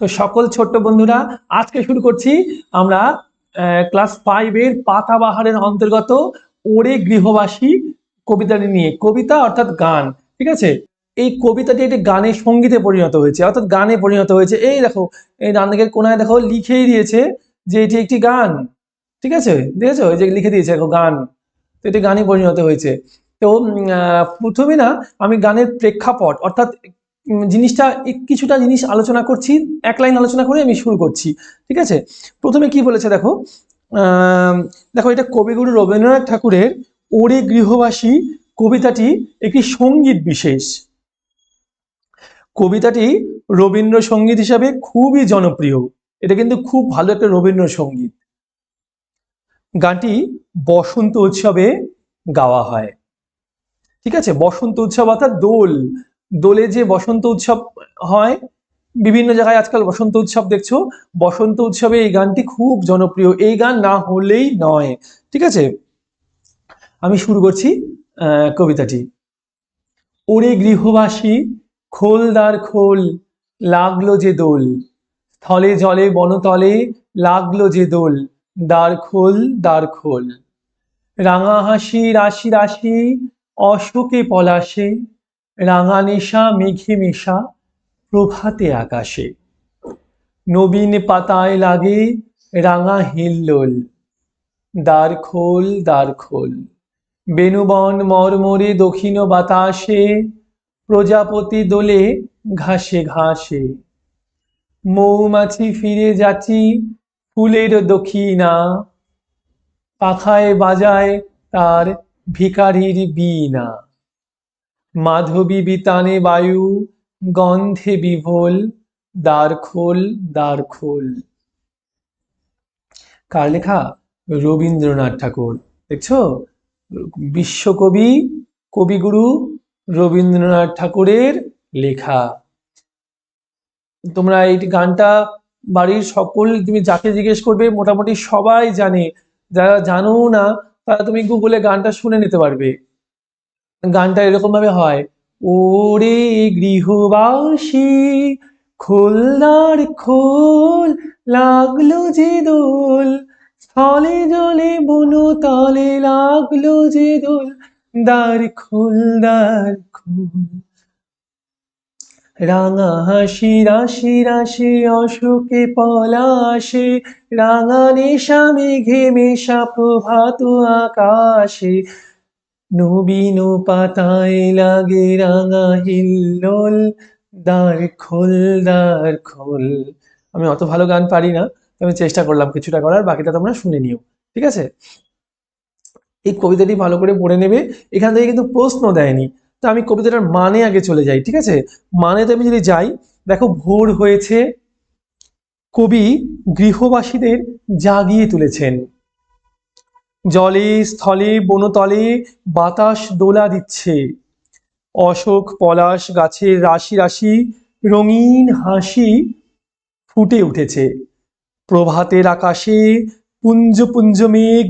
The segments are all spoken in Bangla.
তো সকল ছোট্ট বন্ধুরা, আজকে শুরু করছি আমরা ক্লাস ফাইভের পাতাবাহারের অন্তর্গত ওরে গৃহবাসী কবিতাটি নিয়ে, কবিতা অর্থাৎ গান, ঠিক আছে? এই কবিতাটি একটি গানের সঙ্গীতে পরিণত হয়েছে, অর্থাৎ গানে পরিণত হয়েছে। এই দেখো, এই ডান দিকের কোনায় দেখো, লিখেই দিয়েছে যে এটি একটি গান, ঠিক আছে? দেখেছ? যে লিখে দিয়েছে দেখো, গান। তো এটি গানে পরিণত হয়েছে। তো প্রথমে না, আমি গানের প্রেক্ষাপট, অর্থাৎ জিনিসটা কিছুটা জিনিস আলোচনা করছি, এক লাইন আলোচনা করে আমি শুরু করছি, ঠিক আছে? প্রথমে কি বলেছে দেখো? দেখো, এটা কবিগুরু রবীন্দ্রনাথ ঠাকুরের ওরে গৃহবাসী কবিতাটি একটি সংগীত বিশেষ। কবিতাটি রবীন্দ্রসঙ্গীত হিসাবে খুবই জনপ্রিয়। এটা কিন্তু খুব ভালো একটা রবীন্দ্রসঙ্গীত। গানটি বসন্ত উৎসবে গাওয়া হয়। ঠিক আছে? বসন্ত উৎসব অর্থাৎ দোল। দোলে যে বসন্ত উৎসব হয়, বিভিন্ন জায়গায় আজকাল বসন্ত উৎসব দেখছ, বসন্ত উৎসবে এই গানটি খুব জনপ্রিয়। এই গান না হলেই নয়। ঠিক আছে? আমি শুরু করছি কবিতাটি। ওরে গৃহবাসী, খোলদার খোল, লাগল যে দোল। স্থলে জলে বনতলে লাগল যে দোল। দ্বার খোল দ্বার খোল। রাঙা হাসি, রাশি রাশি, অশোকে পলাশে। রাঙা নেশা মেঘে মেশা প্রভাতে আকাশে। নবীন পাতায় লাগে রাঙা হিল্লোল, দ্বার খোল দ্বার খোল। বেনুবন মরমরে দক্ষিণ বাতাসে, প্রজাপতি দোলে ঘাসে ঘাসে। মৌমাছি ফিরে যাচ্ছি ফুলের দক্ষিণা, পাখায় বাজায় তার ভিকারির বীণা। মাধবী বিতানে বায়ু, গন্ধে বিভোল, দ্বার খোল দ্বার খোল। কার লেখা? রবীন্দ্রনাথ ঠাকুর। দেখছ? বিশ্বকবি, কবিগুরু রবীন্দ্রনাথ ঠাকুরের লেখা। তোমরা এই গানটা বাড়ির সকল, তুমি যাকে জিজ্ঞেস করবে, মোটামুটি সবাই জানে। যারা জানো না, তারা তুমি গুগলে গানটা শুনে নিতে পারবে। গানটা এরকম ভাবে হয় ওরে গৃহবাসী খোলদার খোল লাগল যে দোল, স্থলে জলে বনো তলে লাগল যে দোল দ্বার খোল দ্বার খোল। রাঙা হাসি, রাশি রাশি, অশোকে পলাশে, রাঙা নেশা, মেঘে মেশা, প্রভাত আকাশে নবীন পাতায় লাগে রাঙা হিল্লোল দ্বার খোল দ্বার খোল। আমি অত ভালো গান পারি না, তো আমি চেষ্টা করলাম কিছুটা করার, বাকিটা তোমরা শুনে নিও, ঠিক আছে? এই কবিতাটি ভালো করে পড়ে নেবে, এখান থেকে কিন্তু প্রশ্ন দেয়নি। তো আমি কবিতাটার মানে আগে চলে যাই, ঠিক আছে? মানেতে আমি যদি যাই, দেখো ভোর হয়েছে, কবি গৃহবাসীদের জাগিয়ে তুলেছেন। জলে স্থলে বনতলে বাতাস দোলা দিচ্ছে। অশোক পলাশ গাছের রাশি রাশি রঙিন হাসি ফুটে উঠেছে। প্রভাতের আকাশে পুঞ্জ পুঞ্জ মেঘ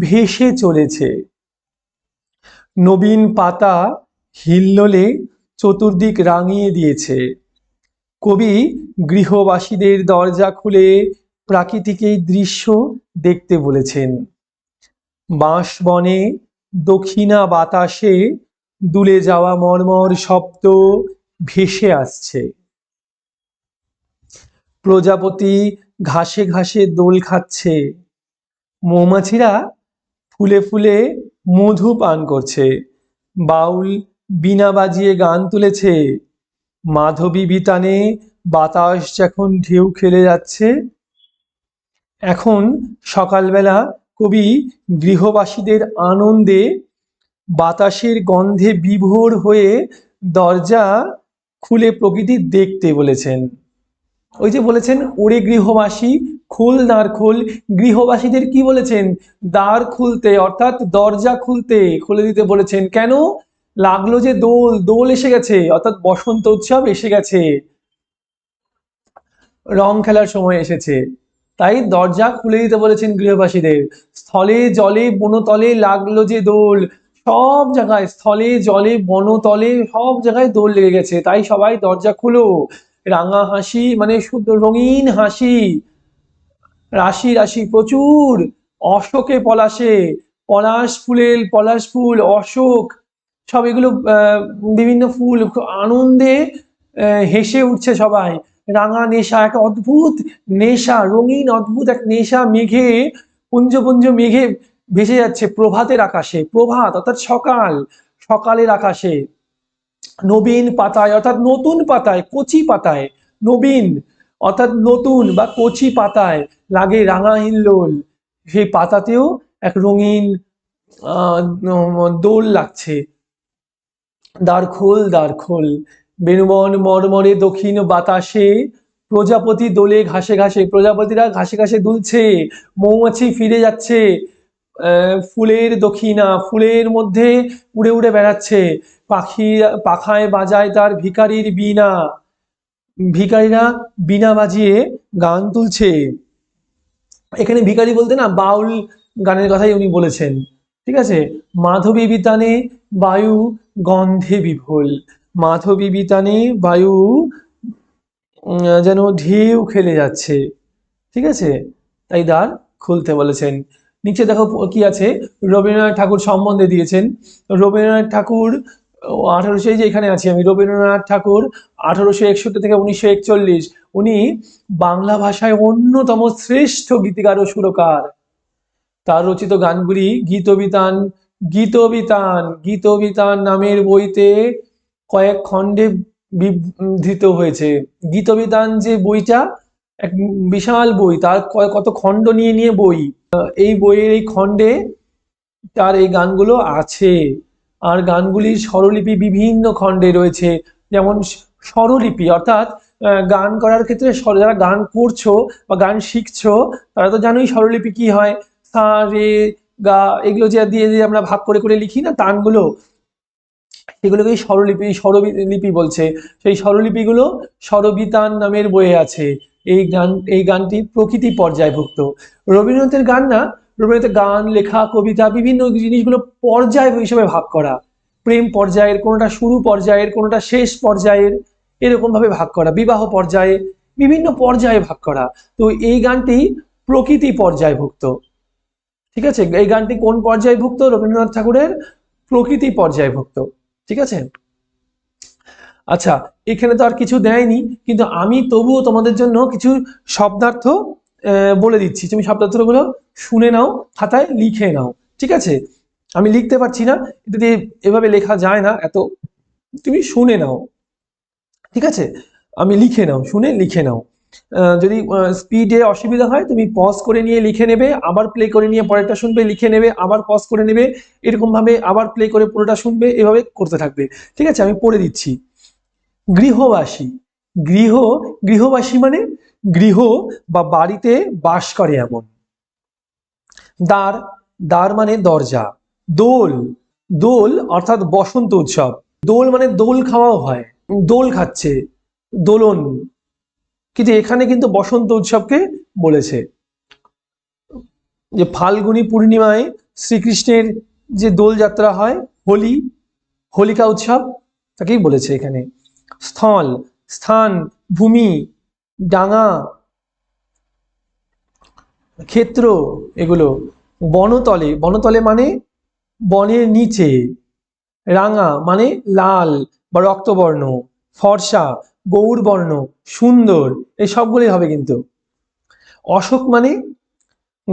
ভেসে চলেছে। নবীন পাতা হিল্লোলে চতুর্দিক রাঙিয়ে দিয়েছে। কবি গৃহবাসীদের দরজা খুলে প্রাকৃতিক এই দৃশ্য দেখতে বলেছেন। বাঁশ বনে দক্ষিণা বাতাসে দুলে যাওয়া মর্মর শব্দ ভেসে আসছে। প্রজাপতি ঘাসে ঘাসে দোল খাচ্ছে। মৌমাছিরা ফুলে ফুলে মধু পান করছে। বাউল বীণা বাজিয়ে গান তুলেছে। মাধবী বিতানে বাতাস যখন ঢেউ খেলে যাচ্ছে, এখন সকালবেলা কবি গৃহবাসীদের আনন্দে বাতাসের গন্ধে বিভোর হয়ে দরজা খুলে প্রকৃতি দেখতে বলেছেন। ওই যে বলেছেন, ওরে গৃহবাসী, খোল দ্বার খোল। গৃহবাসীদের কি বলেছেন? দ্বার খুলতে, অর্থাৎ দরজা খুলতে, খুলে দিতে বলেছেন। কেন? লাগল যে দোল দোল এসে গেছে, অর্থাৎ বসন্ত উৎসব এসে গেছে। রং খেলার সময় এসেছে। তাই দরজা খুলে দিতে বলেছেন গৃহবাসীদের। স্থলে জলে বনতলে লাগল যে দোল। সব জায়গায় স্থলে জলে বনতলে সব জায়গায় দোল লেগে গেছে, তাই সবাই দরজা খুলো। রাঙা হাসি মানে শুদ্ধ রঙিন হাসি। রাশি রাশি প্রচুর। অশোকে পলাশে। পলাশ ফুলের পলাশ ফুল, অশোক। সব এগুলো বিভিন্ন ফুল আনন্দে হেসে উঠছে সবাই। রাঙা নেশা এক অদ্ভুত নেশা রঙিন অদ্ভুত এক নেশা মেঘে পুঞ্জ পুঞ্জ মেঘে ভেসে যাচ্ছে প্রভাতের আকাশে। প্রভাত অর্থাৎ সকাল সকালের আকাশে। নবীন পাতায় অর্থাৎ নতুন পাতায় কচি পাতায়। নবীন অর্থাৎ নতুন বা কচি পাতায় লাগে রাঙা হিল্লোল। সেই পাতাতেও এক রঙিন আহ, দোল লাগছে। দ্বার খোল দ্বার খোল। বেনুবন মরমরে, দক্ষিণ বাতাসে, প্রজাপতি দোলে ঘাসে ঘাসে, প্রজাপতিরা ঘাসে ঘাসে দুলছে, মৌমাছি ফিরে যাচ্ছে ফুলের দক্ষিণা, ফুলের মধ্যে উড়ে উড়ে বেড়াচ্ছে, পাখি, পাখায় বাজায় তার ভিখারির বীণা, ভিখারিরা বীণা বাজিয়ে গান তুলছে। এখানে ভিখারি বলতে না, বাউল গানের কথাই উনি বলেছেন, ঠিক আছে? মাধবী বিতানে বায়ু গন্ধে বিভোল মাধবী বিতানে বায়ু যেন ঢেউ খেলে যাচ্ছে। ঠিক আছে? তাই দ্বার খুলতে বলেছেন। নিচে দেখো কি আছে? রবীন্দ্রনাথ ঠাকুর সম্বন্ধে দিয়েছেন। রবীন্দ্রনাথ ঠাকুর আঠারোশো যে এখানে আছি আমি, রবীন্দ্রনাথ ঠাকুর আঠারোশো একষট্টি থেকে উনিশশো একচল্লিশ। উনি বাংলা ভাষায় অন্যতম শ্রেষ্ঠ গীতিকার ও সুরকার। তার রচিত গানগুলি গীতবিতান গীতবিতান গীতবিতান নামের বইতে কয়েক খণ্ডে বিধৃত হয়েছে। গীতবিতান যে বইটা, এক বিশাল বই, তার কত খণ্ড নিয়ে নিয়ে বই, এই বইয়ের এই খণ্ডে তার এই গানগুলো আছে। আর গানগুলির স্বরলিপি বিভিন্ন খণ্ডে রয়েছে। যেমন স্বরলিপি, অর্থাৎ গান করার ক্ষেত্রে যারা গান করছ বা গান শিখছো, তারা তো জানোই স্বরলিপি কি হয়। সা, রে, গা, এগুলো যে দিয়ে দিয়ে আমরা ভাগ করে করে লিখি না, তানগুলো সেগুলোকেই স্বরলিপি স্বরলিপি বলছে। সেই স্বরলিপিগুলো স্বরবিতান নামের বইয়ে আছে। এই গান, এই গানটি প্রকৃতি পর্যায়ভুক্ত। রবীন্দ্রনাথের গান না, রবীন্দ্রনাথের গান, লেখা, কবিতা, বিভিন্ন জিনিসগুলো পর্যায় হিসেবে ভাগ করা। প্রেম পর্যায়ের কোনোটা শুরু পর্যায়ের, কোনোটা শেষ পর্যায়ের এরকম ভাবে ভাগ করা। বিবাহ পর্যায়ে বিভিন্ন পর্যায়ে ভাগ করা। তো এই গানটি প্রকৃতি পর্যায়ভুক্ত। ঠিক আছে? এই গানটি কোন পর্যায়ভুক্ত? রবীন্দ্রনাথ ঠাকুরের প্রকৃতি পর্যায়ভুক্ত। ঠিক আছে? আচ্ছা এখানে তো আর কিছু দেয়নি, কিন্তু আমি তবুও তোমাদের জন্য কিছু শব্দার্থ বলে দিচ্ছি। তুমি শব্দার্থগুলো শুনে নাও, খাতায় লিখে নাও, ঠিক আছে? আমি লিখতে পারছি না, এটা দিয়ে এভাবে লেখা যায় না, এত তুমি শুনে নাও, ঠিক আছে? আমি লিখে নাও, শুনে লিখে নাও। যদি স্পিডে অসুবিধা হয়, তুমি পজ করে নিয়ে লিখে নেবে, আবার প্লে করে নিয়ে পরেরটা শুনবে, লিখে নেবে, আবার পজ করে নেবে এরকম ভাবে আবার প্লে করে পুরোটা শুনবে, এভাবে করতে থাকবে। ঠিক আছে, আমি পড়ে দিচ্ছি। গৃহবাসী, গৃহ, গৃহবাসী মানে গৃহ বা বাড়িতে বাস করে এমন। দ্বার দ্বার মানে দরজা। দোল দোল অর্থাৎ বসন্ত উৎসব। দোল মানে দোল খাওয়াও হয়। দোল খাচ্ছে। দোলন কিন্তু এখানে কিন্তু বসন্ত উৎসবকে বলেছে। যে ফাল্গুনী পূর্ণিমায় শ্রীকৃষ্ণের যে দোলযাত্রা হয়, হোলি, হোলিকা উৎসব, তাকেই বলেছে এখানে। স্থল, স্থান, ভূমি, ডাঙা, ক্ষেত্র, এগুলো বনতলে। বনতলে মানে বনের নিচে, রাঙা মানে লাল বা রক্তবর্ণ, ফর্সা গৌরবর্ণ, সুন্দর, এই সবগুলোই হবে কিন্তু। অশোক মানে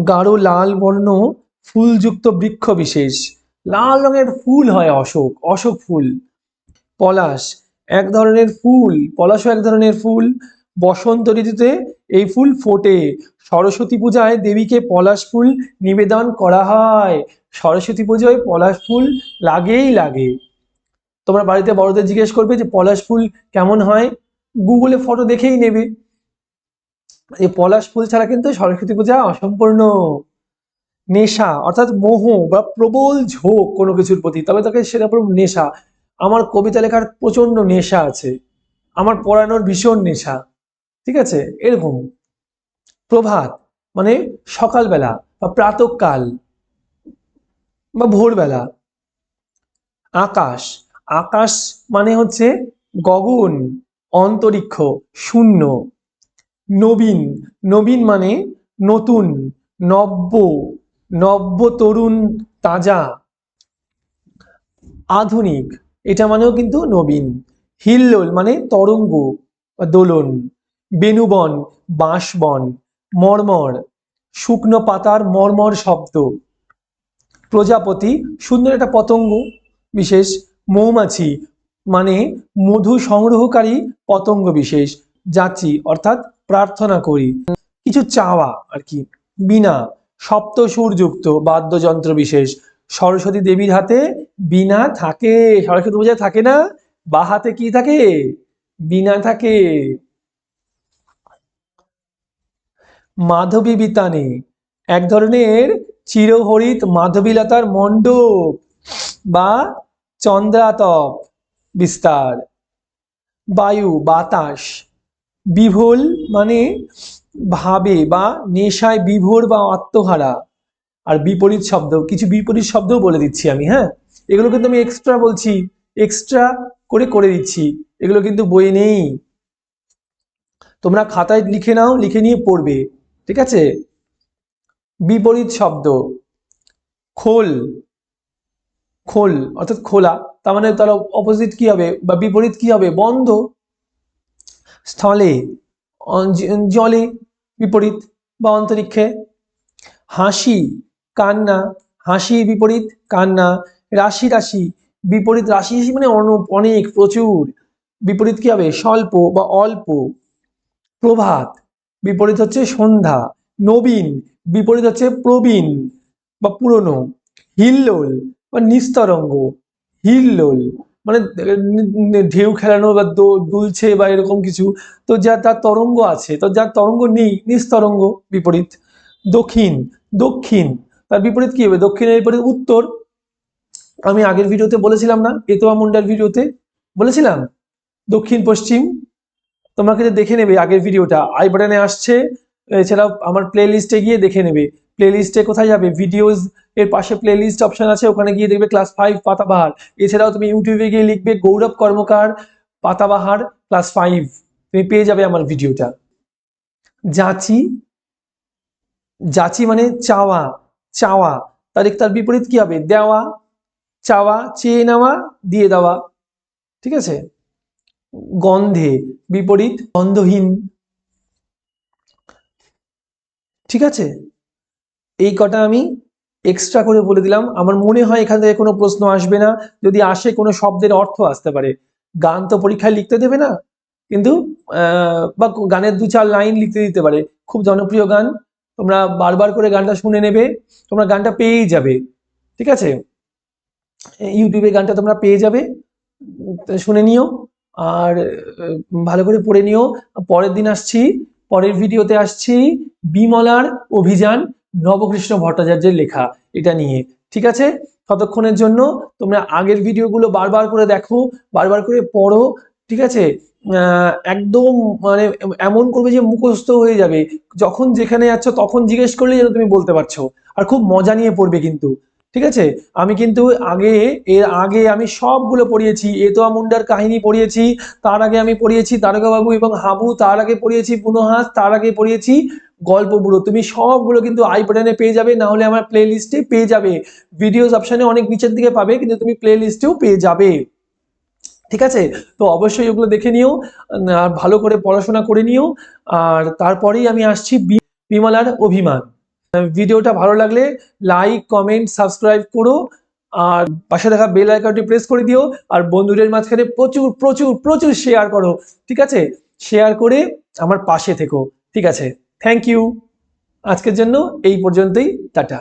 গাঢ় লাল বর্ণ, ফুলযুক্ত বৃক্ষ বিশেষ। লাল রঙের ফুল হয় অশোক অশোক ফুল। পলাশ, এক ধরনের ফুল, পলাশও এক ধরনের ফুল। বসন্ত ঋতুতে এই ফুল ফোটে। সরস্বতী পূজায় দেবীকে পলাশ ফুল নিবেদন করা হয়। সরস্বতী পুজোয় পলাশ ফুল লাগেই লাগে। তোমরা বাড়িতে বড়দের জিজ্ঞেস করবে যে, পলাশ ফুল কেমন হয়? গুগলে ফটো দেখেই নেবে। এই পলাশ ফুল ছাড়া কিন্তু সরস্বতী পূজা অসম্পূর্ণ। নেশা, অর্থাৎ মোহ বা প্রবল ঝোঁক কোনো কিছুর প্রতি। তবে তাকে পুরো নেশা। আমার কবিতা লেখার প্রচণ্ড নেশা আছে। আমার পড়ানোর ভীষণ নেশা। ঠিক আছে? এরকম। প্রভাত মানে সকালবেলা বা প্রাতকাল বা ভোরবেলা। আকাশ আকাশ মানে হচ্ছে গগন, অন্তরিক্ষ, শূন্য। নবীন নবীন মানে নতুন, নব্য নব্য তরুণ, তাজা। আধুনিক, এটা মানেও কিন্তু নবীন। হিল্লোল মানে তরঙ্গ, দোলন। বেনুবন, বাঁশবন, মর্মর, শুকনো পাতার মর্মর শব্দ। প্রজাপতি, সুন্দর একটা পতঙ্গ, বিশেষ মৌমাছি মানে মধু সংগ্রহকারী পতঙ্গ বিশেষ যাচ্ছি অর্থাৎ প্রার্থনা করি। কিছু চাওয়া আর কি বিনা সপ্ত সুরযুক্ত বাদ্যযন্ত্র বিশেষ, সরস্বতী দেবীর হাতে বিনা থাকে, সরস্বতী পূজায় থাকে না? বা হাতে কি থাকে? বিনা থাকে। মাধবী বিতানে, এক ধরনের চিরহরিত মাধবীলতার মণ্ডপ বা চন্দ্রাতপ, বিস্তার। বায়ু, বাতাস। বিভোল মানে ভাবে বা নেশায় বিভোর বা আত্মহারা। আর বিপরীত শব্দ, কিছু বিপরীত শব্দও বলে দিচ্ছি আমি হ্যাঁ? এগুলো কিন্তু আমি এক্সট্রা বলছি এক্সট্রা করে করে দিচ্ছি। এগুলো কিন্তু বই নেই। তোমরা খাতায় লিখে নাও, লিখে নিয়ে পড়বে, ঠিক আছে? বিপরীত শব্দ, খোল। খোল, অর্থাৎ খোলা, তার মানে তার অপোজিট কি হবে বা বিপরীত কি হবে? বন্ধ, স্থলে জলে বিপরীত বা অন্তরিক্ষে। হাসি, কান্না হাসির বিপরীত, কান্না, রাশি রাশি বিপরীত, রাশি রাশি মানে অন- অনেক, প্রচুর। বিপরীত কি হবে? স্বল্প বা অল্প। প্রভাত, বিপরীত হচ্ছে সন্ধ্যা। নবীন, বিপরীত হচ্ছে প্রবীণ বা পুরনো। হিল্লোল বা নিস্তরঙ্গ, হিল্লোল মানে ঢেউ খেলানো বা দুলছে বা এরকম কিছু, তো যা তার তরঙ্গ আছে, তো যার তরঙ্গ নেই, নিস্তরঙ্গ, বিপরীত, দক্ষিণ দক্ষিণ, তার বিপরীত কি হবে? দক্ষিণের বিপরীত উত্তর, আমি আগের ভিডিওতে বলেছিলাম না এতোয়া মুন্ডার ভিডিওতে বলেছিলাম? দক্ষিণ, পশ্চিম তোমাকে দেখে নেবে আগের ভিডিওটা, আই বাটনে আসছে, এছাড়াও আমার প্লে লিস্টে গিয়ে দেখে নেবে। প্লে লিস্টে কোথায় যাবে? ভিডিওস এর পাশে প্লেলিস্ট অপশন আছে, ওখানে গিয়ে দেখবে ক্লাস ফাইভ পাতাবাহার। এছাড়াও তুমি ইউটিউবে গিয়ে লিখবে গৌরব কর্মকার পাতাবাহার ক্লাস ফাইভ তুমি পেয়ে যাবে আমার ভিডিওটা যাচি যাচি মানে চাওয়া চাওয়া। তার তার বিপরীত কি হবে? দেওয়া, চাওয়া, চেয়ে নেওয়া, দিয়ে দেওয়া। ঠিক আছে? গন্ধে, বিপরীত গন্ধহীন। ঠিক আছে? এই কটা আমি এক্সট্রা করে বলে দিলাম। আমার মনে হয় এখান থেকে কোনো প্রশ্ন আসবে না। যদি আসে, কোনো শব্দের অর্থ আসতে পারে। গান তো পরীক্ষায় লিখতে দেবে না। কিন্তু বা গানের দু চার লাইন লিখতে দিতে পারে। খুব জনপ্রিয় গান। তোমরা বারবার করে গানটা শুনে নেবে। তোমরা গানটা পেয়েই যাবে। ঠিক আছে? ইউটিউবে গানটা তোমরা পেয়ে যাবে। শুনে নিও। আর ভালো করে পড়ে নিও। পরের দিন আসছি। পরের ভিডিওতে আসছি। বিমলার অভিযান। নবকৃষ্ণ ভট্টাচার্যের লেখা এটা নিয়ে, ঠিক আছে? ততক্ষণের জন্য তোমরা আগের ভিডিওগুলো বারবার করে দেখো, বারবার করে পড়ো, ঠিক আছে? একদম মানে এমন করবে যে মুখস্থ হয়ে যাবে। যখন যেখানে যাচ্ছ তখন জিজ্ঞেস করলে যেন তুমি বলতে পারছ। আর খুব মজা নিয়ে পড়বে কিন্তু। ঠিক আছে? আমি কিন্তু আগে, এর আগে আমি সবগুলো পড়িয়েছি। এতোয়া মুন্ডার কাহিনী পড়িয়েছি, তার আগে আমি পড়িয়েছি বাবু এবং হাবু, তার আগে পড়িয়েছি পুনহাস, তার আগে পড়িয়েছি গল্প বুড়ো তুমি সবগুলো কিন্তু আই পেয়ে যাবে না হলে আমার প্লে লিস্টে পেয়ে যাবে। ভিডিওস অপশানে অনেক নিচের দিকে পাবে, কিন্তু তুমি প্লে লিস্টেও পেয়ে যাবে। ঠিক আছে? তো অবশ্যই ওগুলো দেখে নিও, আর ভালো করে পড়াশোনা করে নিও। আর তারপরেই আমি আসছি বিমলার অভিমান। ভিডিওটা ভালো লাগলে লাইক কমেন্ট সাবস্ক্রাইব করো। আর পাশে দেখা বেল আইকনটি প্রেস করে দিও। আর বন্ধুদের মাঝখানে প্রচুর প্রচুর প্রচুর শেয়ার করো। ঠিক আছে? শেয়ার করে আমার পাশে থেকো। ঠিক আছে? থ্যাংক ইউ আজকের জন্য এই পর্যন্তই। টাটা।